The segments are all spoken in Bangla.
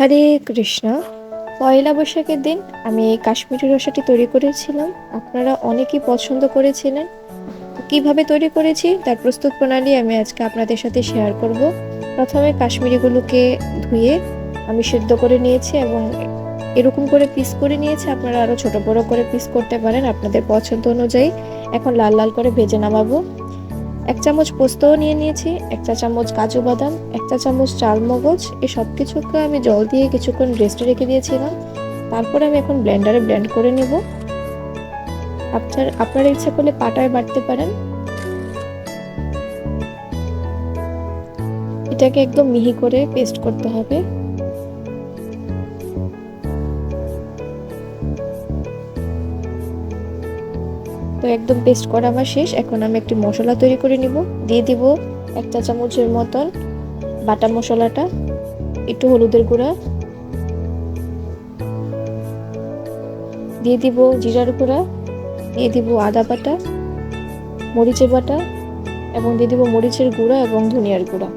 হরে কৃষ্ণ। পয়লা বৈশাখের দিন আমি এই কাশ্মীরি রসাটি তৈরি করেছিলাম। আপনারা অনেকেই পছন্দ করেছিলেন। কীভাবে তৈরি করেছি তার প্রস্তুত প্রণালী আমি আজকে আপনাদের সাথে শেয়ার করব। প্রথমে কাশ্মীরিগুলোকে ধুয়ে আমি সিদ্ধ করে নিয়েছি এবং এরকম করে পিস করে নিয়েছি। আপনারা আরও ছোট বড় করে পিস করতে পারেন আপনাদের পছন্দ অনুযায়ী। এখন লাল লাল করে ভেজে নামাবো। এক চামচ পোস্তও নিয়ে নিয়েছি, এক চা চামচ কাজু বাদাম, এক চা চামচ চাল মগজ এই সব কিছুকে আমি জল দিয়ে কিছুক্ষণ রেস্টে রেখে দিয়েছিলাম। তারপরে আমি এখন ব্লেন্ডারে ব্লেন্ড করে নেব। আপনার আপনার ইচ্ছা করলে পাটায় বাটতে পারেন। এটাকে একদম মিহি করে পেস্ট করতে হবে। তো একদম পেস্ট করা আমার শেষ। এখন আমি একটি মশলা তৈরি করে নিব। দিয়ে দিব এক চা চামচের মতন বাটা মশলাটা, একটু হলুদের গুঁড়া। দিয়ে দিব জিরার গুঁড়া, দিয়ে দিব আদা বাটা, মরিচের বাটা এবং দিয়ে দিব মরিচের গুঁড়া এবং ধনিয়ার গুঁড়া।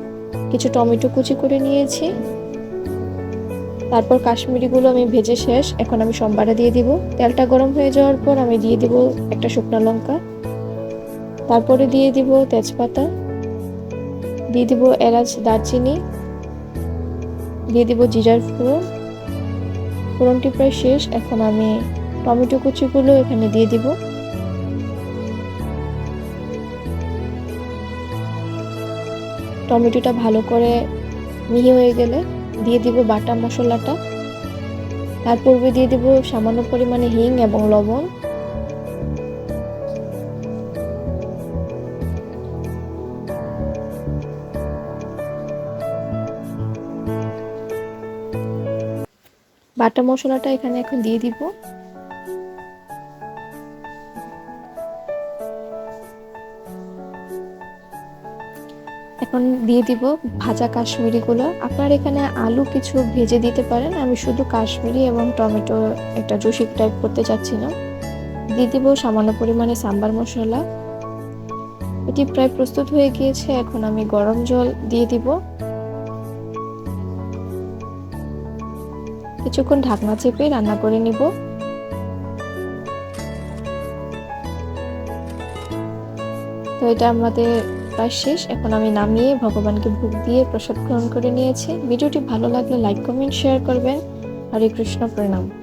কিছু টমেটো কুচি করে নিয়েছি। তারপর কাশ্মীরিগুলো আমি ভেজে শেষ। এখন আমি সম্বারে দিয়ে দিব। তেলটা গরম হয়ে যাওয়ার পর আমি দিয়ে দিব একটা শুকনো লঙ্কা। তারপরে দিয়ে দিব তেজপাতা। দিয়ে দিব এলাচ, দারচিনি। দিয়ে দিব জিরার ফোড়ন। ফোড়নটি প্রায় শেষ। এখন আমি টমেটো কুচিগুলো এখানে দিয়ে দিব। টমেটোটা ভালো করে মিহি হয়ে গেলে দিয়ে দিব বাটা মশলাটা। তার পূর্বে দিয়ে দিব সামান্য পরিমাণে হিং এবং লবণ। বাটা মশলাটা এখানে এখন দিয়ে দিব। এখন দিয়ে দিব ভাজা কাশ্মীরিগুলো। আপনার এখানে আলু কিছু ভেজে দিতে পারেন। আমি শুধু কাশ্মীরি এবং টমেটো, একটা জুসিক টাইপ করতে চাচ্ছিলাম। দিয়ে দিব সামান্য পরিমাণে সাম্বার মশলা। এটি প্রায় প্রস্তুত হয়ে গিয়েছে। এখন আমি গরম জল দিয়ে দিব। কিছুক্ষণ ঢাকনা চেপে রান্না করে নিব। তো এটা আমাদের প্রায় শেষ। এখন আমি নামিয়ে ভগবানকে ভোগ দিয়ে প্রসাদ গ্রহণ করে নিয়েছি। ভিডিওটি ভালো লাগলে লাইক কমেন্ট শেয়ার করবেন। হরে কৃষ্ণ প্রণাম।